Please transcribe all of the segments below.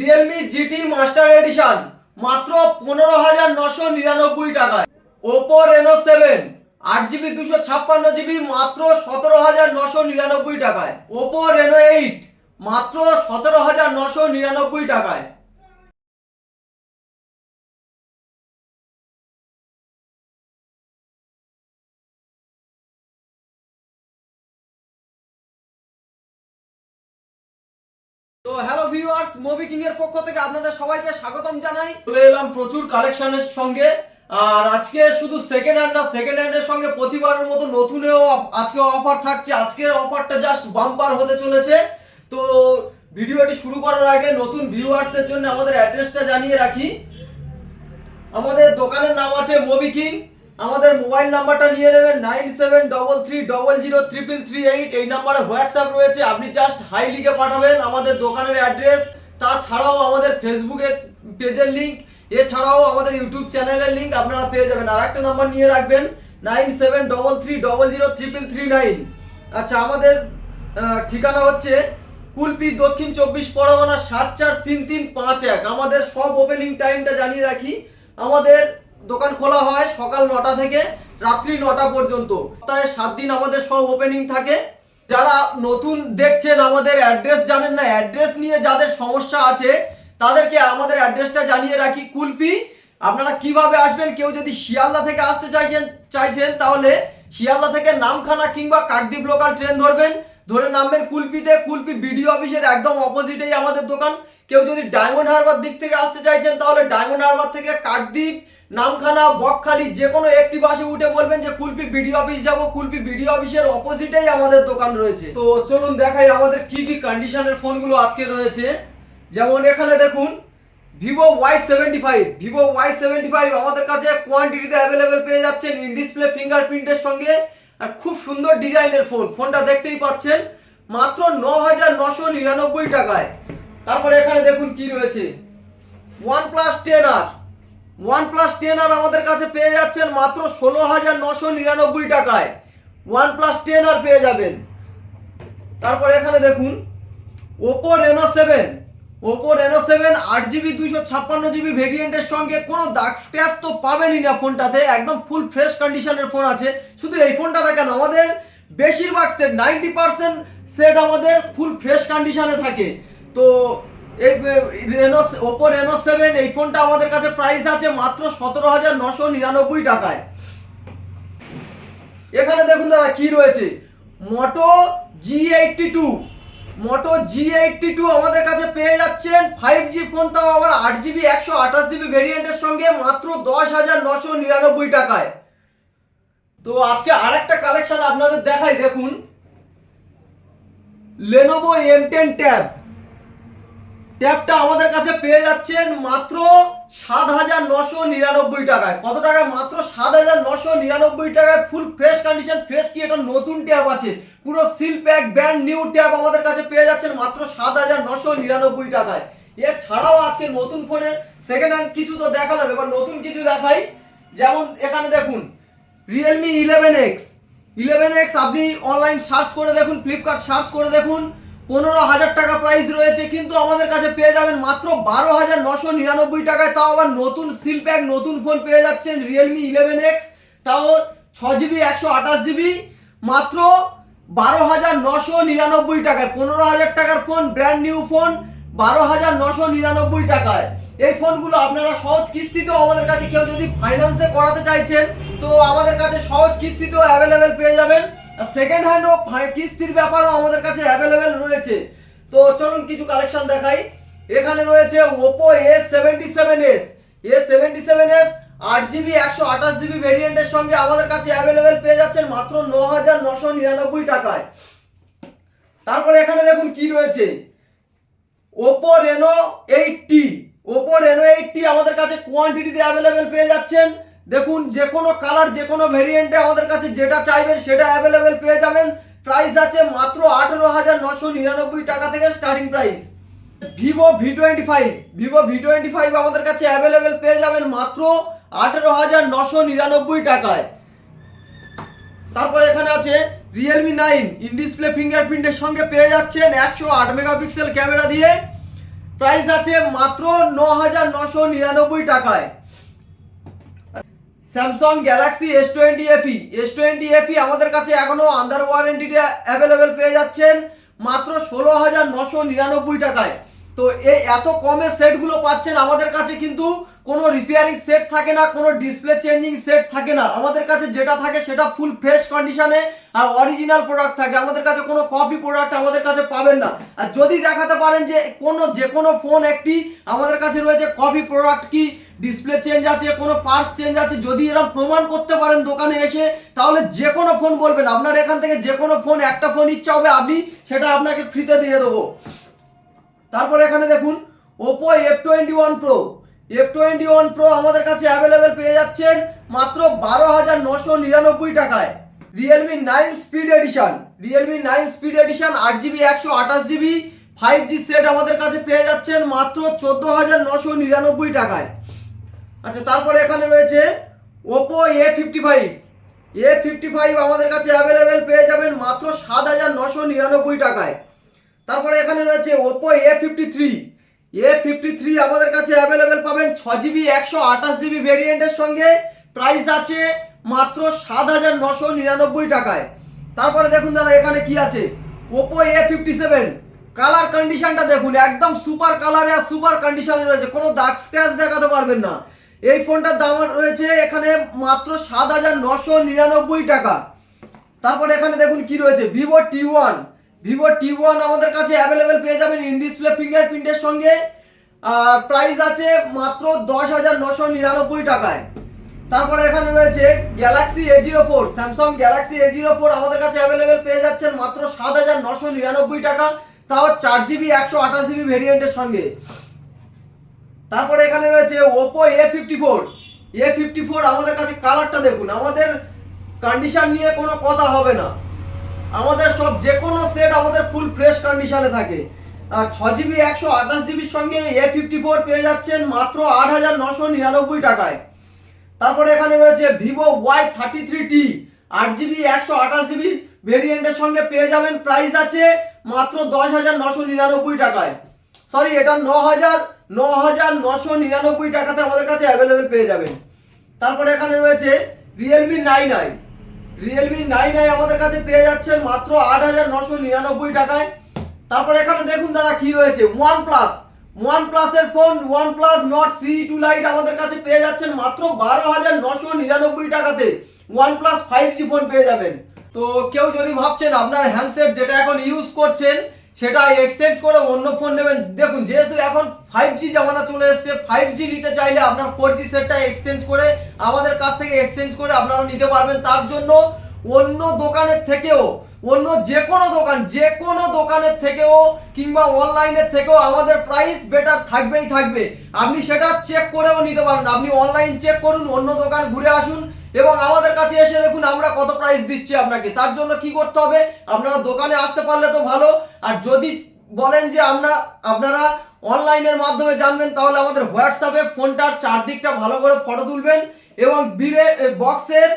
Realme GT master addition মাত্র পনেরো হাজার নশো নিরানব্বই টাকায়। ওপো রেনো সেভেন আট জিবি দুশো ছাপ্পান্ন জিবি, মাত্র সতেরো হাজার নশো নিরানব্বই টাকায়। ওপো রেনো এইট মাত্র সতেরো হাজার নশো নিরানব্বই টাকায়। তো হ্যালো ভিউয়ার্স মুভি কিং এর পক্ষ থেকে আপনাদের সবাইকে স্বাগতম জানাই। চলে এলাম প্রচুর কালেকশনের সঙ্গে। আর আজকে শুধু সেকেন্ড হ্যান্ড না সেকেন্ড হ্যান্ডের সঙ্গে প্রতিবারের মতো নতুনেও আজকে অফার থাকছে। আজকের অফারটা জাস্ট বাম্পার হতে চলেছে। তো ভিডিওটি শুরু করার আগে নতুন ভিউয়ার্সদের জন্য আমাদের অ্যাড্রেসটা জানিয়ে রাখি। আমাদের দোকানের নাম আছে মুভি কিং আমাদের মোবাইল নাম্বারটা নিয়ে নেবেন nine seven double three double zero triple three eight. এই নাম্বারে হোয়াটসঅ্যাপ রয়েছে, আপনি জাস্ট হাই লিখে পাঠাবেন আমাদের দোকানের অ্যাড্রেস তাছাড়াও আমাদের ফেসবুকের পেজের লিঙ্ক এছাড়াও আমাদের ইউটিউব চ্যানেলের লিঙ্ক আপনারা পেয়ে যাবেন। আর একটা নাম্বার নিয়ে রাখবেন, nine seven double three double zero triple three nine. আচ্ছা আমাদের ঠিকানা হচ্ছে কুলপি দক্ষিণ চব্বিশ পরগনা সাত চার তিন তিন পাঁচ এক। আমাদের সব ওপেনিং টাইমটা জানিয়ে রাখি। আমাদের দোকান খোলা হয় সকাল নটা থেকে রাত্রি নটা পর্যন্ত। সপ্তাহে সাত দিন আমাদের সব ওপেনিং থাকে। যারা নতুন দেখছেন আমাদের অ্যাড্রেস জানেন না অ্যাড্রেস নিয়ে যাদের সমস্যা আছে, তাদেরকে আমাদের অ্যাড্রেসটা জানিয়ে রাখি। কুলপি, আপনারা কীভাবে আসবেন? কেউ যদি শিয়ালদা থেকে আসতে চাইছেন চাইছেন, তাহলে শিয়ালদা থেকে নামখানা কিংবা কাকদ্বীপ লোকাল ট্রেন ধরবেন। ধরে নামবেন কুলপিতে। কুলপি বিডিও অফিসের একদম অপোজিটেই আমাদের দোকান। কেউ যদি ডায়মন্ড হারবার দিক থেকে আসতে চাইছেন, তাহলে ডায়মন্ড হারবার থেকে কাকদ্বীপ নামখানা, বকখালি, যে কোনো একটি বাসে উঠে বলবেন যে, কুলপি বিডিও অফিস যাব, কুলপি বিডিও অফিসের অপোজিটেই আমাদের দোকান রয়েছে। তো চলুন দেখাই আমাদের কি কি কন্ডিশনের ফোনগুলো আজকে রয়েছে। যেমন এখানে দেখুন Vivo Y seventy five Vivo Y seventy five আমাদের কাছে কোয়ান্টিটিতে অ্যাভেলেবেল পেয়ে যাচ্ছেন ইন ডিসপ্লে ফিঙ্গারপ্রিন্টের সঙ্গে। আর খুব সুন্দর ডিজাইনের ফোন ফোনটা দেখতেই পাচ্ছেন, মাত্র ন হাজার নশো নিরানব্বই টাকায়। তারপরে এখানে দেখুন কি রয়েছে। ওয়ান প্লাস টেন আর ওয়ান প্লাস টেন আর আমাদের কাছে পেয়ে যাচ্ছেন মাত্র ষোলো হাজার নশো নিরানব্বই টাকায়। ওয়ান প্লাস টেন আর পেয়ে যাবেন। তারপরে এখানে দেখুন Oppo Reno seven Oppo Reno seven আট জিবি দুইশো ছাপ্পান্ন জিবি ভেরিয়েন্টের সঙ্গে কোনো দাগ স্ক্র্যাচ তো পাবেনই না ফোনটাতে, একদম ফুল ফ্রেশ কন্ডিশনের ফোন আছে। শুধু এই ফোনটাতে কেন আমাদের বেশিরভাগ সেট নাইনটি পার্সেন্ট সেট আমাদের ফুল ফ্রেশ কন্ডিশনে থাকে। তো এই রেনো ওপো রেনো সেভেন এই ফোনটা আমাদের কাছে প্রাইস আছে মাত্র সতেরো হাজার নশো নিরানব্বই টাকায়। এখানে দেখুন দাদা কি রয়েছে? Moto G eighty two Moto G eighty two আমাদের কাছে পেয়ে যাচ্ছেন ফাইভ জি ফোন তাও আবার আট জিবি একশো আঠাশ জিবি ভেরিয়েন্টের সঙ্গে মাত্র দশ হাজার নশো নিরানব্বই টাকায়। তো আজকে আরেকটা কালেকশন আপনাদের দেখাই, দেখুন। লেনোভো এম টেন ট্যাব ট্যাবটা আমাদের কাছে পেয়ে যাচ্ছেন মাত্র সাত হাজার নশো নিরানব্বই টাকায়। কত টাকায়? মাত্র সাত হাজার নশো নিরানব্বই টাকায় ফুল ফ্রেশ কন্ডিশন ফ্রেশ কি? এটা নতুন ট্যাব আছে। পুরো seal pack brand new tab আমাদের কাছে পেয়ে যাচ্ছেন মাত্র সাত হাজার নশো নিরানব্বই টাকায়। এছাড়াও আজকে নতুন ফোনের সেকেন্ড হ্যান্ড কিছু তো দেখালাম, এবার নতুন কিছু দেখাই। যেমন এখানে দেখুন Realme eleven X eleven X আপনি অনলাইন সার্চ করে দেখুন ফ্লিপকার্ট সার্চ করে দেখুন। পনেরো হাজার টাকা প্রাইস রয়েছে, কিন্তু আমাদের কাছে পেয়ে যাবেন মাত্র বারো হাজার নশো নিরানব্বই টাকায়। তাও আবার নতুন সিল প্যাক নতুন ফোন পেয়ে যাচ্ছেন রিয়েলমি ইলেভেন এক্স তাও ছ জিবি একশো আঠাশ জিবি মাত্র বারো হাজার নশো নিরানব্বই টাকায়। পনেরো হাজার টাকার ফোন ব্র্যান্ড নিউ ফোন বারো হাজার নশো নিরানব্বই টাকায়। এই ফোনগুলো আপনারা সহজ কিস্তিতেও আমাদের কাছে কেউ যদি ফাইন্যান্সে করাতে চাইছেন, তো আমাদের কাছে সহজ কিস্তিতেও অ্যাভেলেবেল পেয়ে যাবেন। সেকেন্ড হ্যান্ডও কিস্তির ব্যাপারও আমাদের কাছে অ্যাভেলেবেল রয়েছে। তো চলুন কিছু কালেকশন দেখাই। এখানে রয়েছে Oppo S seventy seven S S seventy seven S আট জিবি একশো আঠাশ জিবি ভেরিয়েন্টের সঙ্গে আমাদের কাছে অ্যাভেলেবেল পেয়ে যাচ্ছেন মাত্র ন হাজার নশো নিরানব্বই টাকায়। তারপরে এখানে দেখুন কি রয়েছে। Oppo Reno eighty Oppo Reno eighty আমাদের কাছে কোয়ান্টিটিতে অ্যাভেলেবেল পেয়ে যাচ্ছেন দেখুন, যে কোনো কালার যে কোনো ভেরিয়েন্টে আমাদের কাছে যেটা চাইবেন সেটা অ্যাভেলেবেল পেয়ে যাবেন। প্রাইস আছে মাত্র আঠেরো হাজার নশো নিরানব্বই টাকা থেকে starting price Vivo V twenty five Vivo V twenty five আমাদের কাছে অ্যাভেলেবেল পেয়ে যাবেন মাত্র আঠেরো হাজার নশো নিরানব্বই টাকায়। তারপরে এখানে আছে রিয়েলমি নাইন ইন ডিসপ্লে ফিঙ্গারপ্রিন্টের সঙ্গে পেয়ে যাচ্ছেন একশো আট মেগাপিক্সেল ক্যামেরা দিয়ে। প্রাইস আছে মাত্র ন হাজার নশো নিরানব্বই টাকায়। Samsung Galaxy S twenty FE S twenty FE আমাদের কাছে এখনও আন্ডার ওয়ারেন্টিটা অ্যাভেলেবেল পেয়ে যাচ্ছেন মাত্র ষোলো হাজার নশো নিরানব্বই টাকায়। তো এই এত কমে সেটগুলো পাচ্ছেন আমাদের কাছে কিন্তু কোনো রিপেয়ারিং সেট থাকে না, কোনো ডিসপ্লে চেঞ্জিং সেট থাকে না। আমাদের কাছে যেটা থাকে সেটা ফুল ফ্রেশ কন্ডিশনে আর অরিজিনাল প্রোডাক্ট থাকে। আমাদের কাছে কোনো কপি প্রোডাক্ট আমাদের কাছে পাবেন না। আর যদি দেখাতে পারেন যে কোনো যে কোনো ফোন একটি আমাদের কাছে রয়েছে কপি প্রোডাক্ট কি ডিসপ্লে চেঞ্জ আছে, কোনো পার্টস চেঞ্জ আছে, যদি এরকম প্রমাণ করতে পারেন দোকানে এসে, তাহলে যে কোনো ফোন বলবেন। আপনার এখান থেকে যে কোনো ফোন একটা ফোন ইচ্ছা হবে আপনি সেটা আপনাকে ফ্রিতে দিয়ে দেবো। তারপরে এখানে দেখুন Oppo F twenty one pro F twenty one pro আমাদের কাছে অ্যাভেলেবেল পেয়ে যাচ্ছেন মাত্র বারো হাজার নশো নিরানব্বই টাকায়। Realme nine speed edition Realme nine speed edition আট জিবি একশো আঠাশ জিবি ফাইভ জি সেট আমাদের কাছে পেয়ে যাচ্ছেন মাত্র চোদ্দ হাজার নশো নিরানব্বই টাকায়। আচ্ছা তারপরে এখানে রয়েছে Oppo A fifty five A fifty five আমাদের কাছে অ্যাভেলেবেল পেয়ে যাবেন মাত্র সাত হাজার নশো নিরানব্বই টাকায়। তারপরে এখানে রয়েছে Oppo A fifty three A fifty three আমাদের কাছে অ্যাভেলেবেল পাবেন ছ জিবি, একশো আঠাশ জিবি ভেরিয়েন্টের সঙ্গে। প্রাইস আছে মাত্র সাত হাজার নশো নিরানব্বই টাকায়। তারপরে দেখুন দাদা, এখানে কি আছে? Oppo A fifty seven colour কন্ডিশনটা দেখুন, একদম সুপার কালারে আর সুপার কন্ডিশনে রয়েছে। কোনো দাগ স্ক্র্যাচ দেখাতে পারবেন না। এই ফোনটার দাম রয়েছে এখানে মাত্র সাত হাজার নশো নিরানব্বই টাকা। তারপরে এখানে দেখুন কি রয়েছে, Vivo T one. Vivo T one আমাদের কাছে অ্যাভেলেবেল পেয়ে যাবেন ইন ডিসপ্লে ফিঙ্গারপ্রিন্টের সঙ্গে। আর প্রাইস আছে মাত্র দশ হাজার নশো নিরানব্বই টাকায়। তারপরে এখানে রয়েছে Galaxy A zero four Samsung Galaxy A zero four আমাদের কাছে অ্যাভেলেবেল পেয়ে যাচ্ছেন মাত্র সাত হাজার নশো নিরানব্বই টাকা। তাও চার জিবি একশো আঠাশ জিবি ভেরিয়েন্টের সঙ্গে। তারপরে এখানে রয়েছে Oppo A fifty four A fifty four আমাদের কাছে কালারটা দেখুন, আমাদের কন্ডিশন নিয়ে কোনো কথা হবে না। আমাদের সব যে কোনো সেট আমাদের ফুল ফ্রেশ কন্ডিশনে থাকে। আর ছ জিবি একশো আঠাশ জিবির সঙ্গে এ ফিফটি ফোর পেয়ে যাচ্ছেন মাত্র আট হাজার নশো নিরানব্বই টাকায়। তারপরে এখানে রয়েছে Vivo Y thirty three T আট জিবি একশো আঠাশ জিবি ভেরিয়েন্টের সঙ্গে পেয়ে যাবেন। প্রাইস আছে মাত্র দশ হাজার নশো নিরানব্বই টাকায়। সরি এটা ন হাজার ন হাজার নশো নিরানব্বই টাকাতে আমাদের কাছে অ্যাভেলেবেল পেয়ে যাবেন। তারপরে এখানে রয়েছে Realme nine i Realme nine i আমাদের কাছে পেয়ে যাচ্ছেন মাত্র আট হাজার নশো নিরানব্বই টাকায়। তারপরে এখানে দেখুন দাদা কি রয়েছে ওয়ান প্লাস ওয়ান প্লাসের phone OnePlus Nord C two lite আমাদের কাছে পেয়ে যাচ্ছেন মাত্র বারো হাজার নশো নিরানব্বই টাকাতে। OnePlus five G phone পেয়ে যাবেন। তো কেউ যদি ভাবছেন আপনার হ্যান্ডসেট যেটা এখন ইউজ করছেন সেটা এক্সচেঞ্জ করে অন্য ফোন নেবেন। দেখুন, যেহেতু এখন ফাইভ জি জামানা চলে এসছে ফাইভ জি নিতে চাইলে আপনার ফোর জি সেটটা এক্সচেঞ্জ করে, আমাদের কাছ থেকে এক্সচেঞ্জ করে আপনারা নিতে পারবেন। তার জন্য অন্য দোকানের থেকেও, অন্য যে কোনো দোকান যে কোনো দোকানের থেকেও কিংবা অনলাইনের থেকেও আমাদের প্রাইস বেটার থাকবেই থাকবে। আপনি সেটা চেক করেও নিতে পারেন আপনি অনলাইন চেক করুন, অন্য দোকান ঘুরে আসুন। এবং আমাদের কাছে এসে দেখুন, আমরা কত প্রাইস দিচ্ছি আপনাকে। তার জন্য কি করতে হবে? আপনারা দোকানে আসতে পারলে তো ভালো। আর যদি বলেন যে আমরা, আপনারা অনলাইনের মাধ্যমে জানবেন, তাহলে আমাদের হোয়াটসঅ্যাপে ফোনটার চারদিকটা ভালো করে ফটো তুলবেন এবং বিলের বক্সের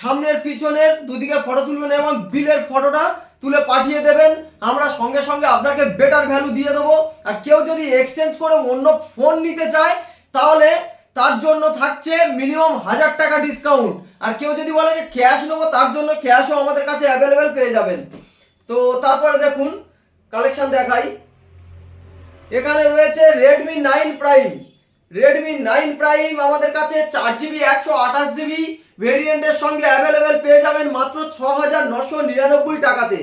সামনের, পিছনের দুদিকে ফটো তুলবেন এবং বিলের ফটোটা তুলে পাঠিয়ে দেবেন। আমরা সঙ্গে সঙ্গে আপনাকে বেটার ভ্যালু দিয়ে দেবো। আর কেউ যদি এক্সচেঞ্জ করে অন্য ফোন নিতে চায়, তাহলে তার জন্য থাকছে মিনিমাম হাজার টাকা ডিসকাউন্ট আর কেউ যদি বলে যে ক্যাশ নেব, তার জন্য ক্যাশও আমাদের কাছে অ্যাভেলেবেল পেয়ে যাবেন। তো তারপরে দেখুন কালেকশন দেখাই। এখানে রয়েছে Redmi nine prime Redmi nine prime আমাদের কাছে চার জিবি একশো আঠাশ জিবি ভেরিয়েন্টের সঙ্গে অ্যাভেলেবেল পেয়ে যাবেন মাত্র ছ হাজার নশো নিরানব্বই টাকাতে।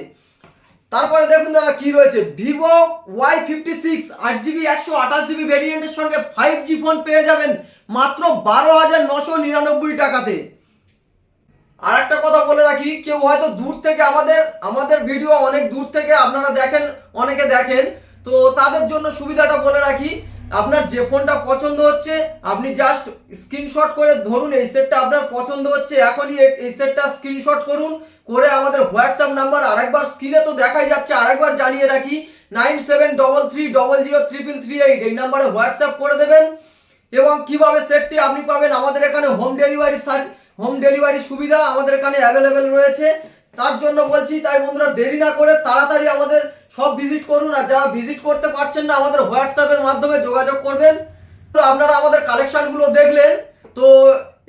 তারপরে দেখুন দাদা কি রয়েছে? ভিভো ওয়াই ফিফটি সিক্স আট জিবি একশো আঠাশ জিবি ভেরিয়েন্টের সঙ্গে ফাইভ জি ফোন পেয়ে যাবেন মাত্র বারো হাজার নশো নিরানব্বই টাকাতে। আর একটা কথা বলে রাখি, কেউ হয়তো দূর থেকে আমাদের আমাদের ভিডিও অনেক দূর থেকে আপনারা দেখেন, অনেকে দেখেন। তো তাদের জন্য সুবিধাটা বলে রাখি আপনার যে ফোনটা পছন্দ হচ্ছে, আপনি জাস্ট স্ক্রিনশট করে ধরুন এই সেটটা আপনার পছন্দ হচ্ছে, এখনই এই সেটটা স্ক্রিনশট করুন, করে আমাদের হোয়াটসঅ্যাপ নাম্বার আরেকবার স্ক্রিনে তো দেখাই যাচ্ছে, আরেকবার জানিয়ে রাখি nine seven double three double zero triple three eight এই নাম্বারে হোয়াটসঅ্যাপ করে দেবেন, এবং কীভাবে সেটটি আপনি পাবেন, আমাদের এখানে home delivery sir home delivery সুবিধা আমাদের এখানে অ্যাভেলেবেল রয়েছে। তার জন্য বলছি, তাই বন্ধুরা দেরি না করে তাড়াতাড়ি আমাদের সব ভিজিট করুন, আর যারা ভিজিট করতে পারছেন না, আমাদের হোয়াটসঅ্যাপের মাধ্যমে যোগাযোগ করবেন। তো আপনারা আমাদের কালেকশনগুলো দেখলেন, তো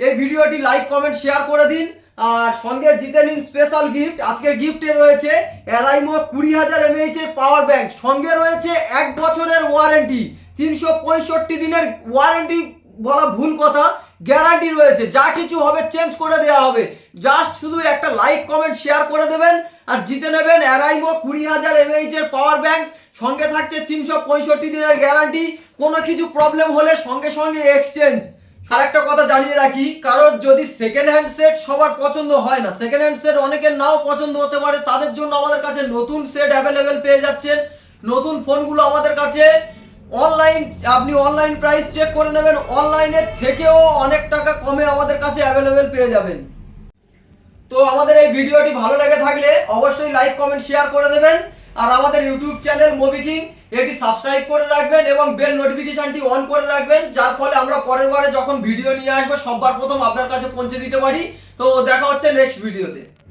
এই ভিডিওটি লাইক কমেন্ট শেয়ার করে দিন, আর সঙ্গে জিতে নিন স্পেশাল গিফট আজকের গিফটে রয়েছে এরাইমো কুড়ি হাজার এমএইচ এর পাওয়ার ব্যাংক সঙ্গে রয়েছে এক বছরের ওয়ারেন্টি তিনশো পঁয়ষট্টি দিনের ওয়ারেন্টি বলা ভুল কথা। গ্যারান্টি রয়েছে, যা কিছু হবে চেঞ্জ করে দেওয়া হবে। জাস্ট শুধু একটা লাইক কমেন্ট শেয়ার করে দেবেন আর জিতে নেবেন অ্যারাইমো কুড়ি হাজার এমএইচ এর পাওয়ার ব্যাংক সঙ্গে থাকছে তিনশো পঁয়ষট্টি দিনের গ্যারান্টি কোনো কিছু প্রবলেম হলে সঙ্গে সঙ্গে এক্সচেঞ্জ আর একটা কথা জানিয়ে রাখি কারণ যদি সেকেন্ড হ্যান্ড সেট সবার পছন্দ হয় না সেকেন্ড হ্যান্ড সেট অনেকের নাও পছন্দ হতে পারে, তাদের জন্য আমাদের কাছে নতুন সেট অ্যাভেলেবেল পেয়ে যাচ্ছেন। নতুন ফোনগুলো আমাদের কাছে অনলাইন আপনি অনলাইন প্রাইস চেক করে নেবেন। অনলাইনের থেকেও অনেক টাকা কমে আমাদের কাছে অ্যাভেলেবেল পেয়ে যাবেন। তো আমাদের এই ভিডিওটি ভালো লেগে থাকলে অবশ্যই লাইক কমেন্ট শেয়ার করে দেবেন। আর আমাদের ইউটিউব চ্যানেল মোবিকিং এটি সাবস্ক্রাইব করে রাখবেন এবং বেল নোটিফিকেশনটি অন করে রাখবেন। যার ফলে আমরা পরের বারে যখন ভিডিও নিয়ে আসব সবার প্রথম আপনার কাছে পৌঁছে দিতে পারি। তো দেখা হচ্ছে নেক্সট ভিডিওতে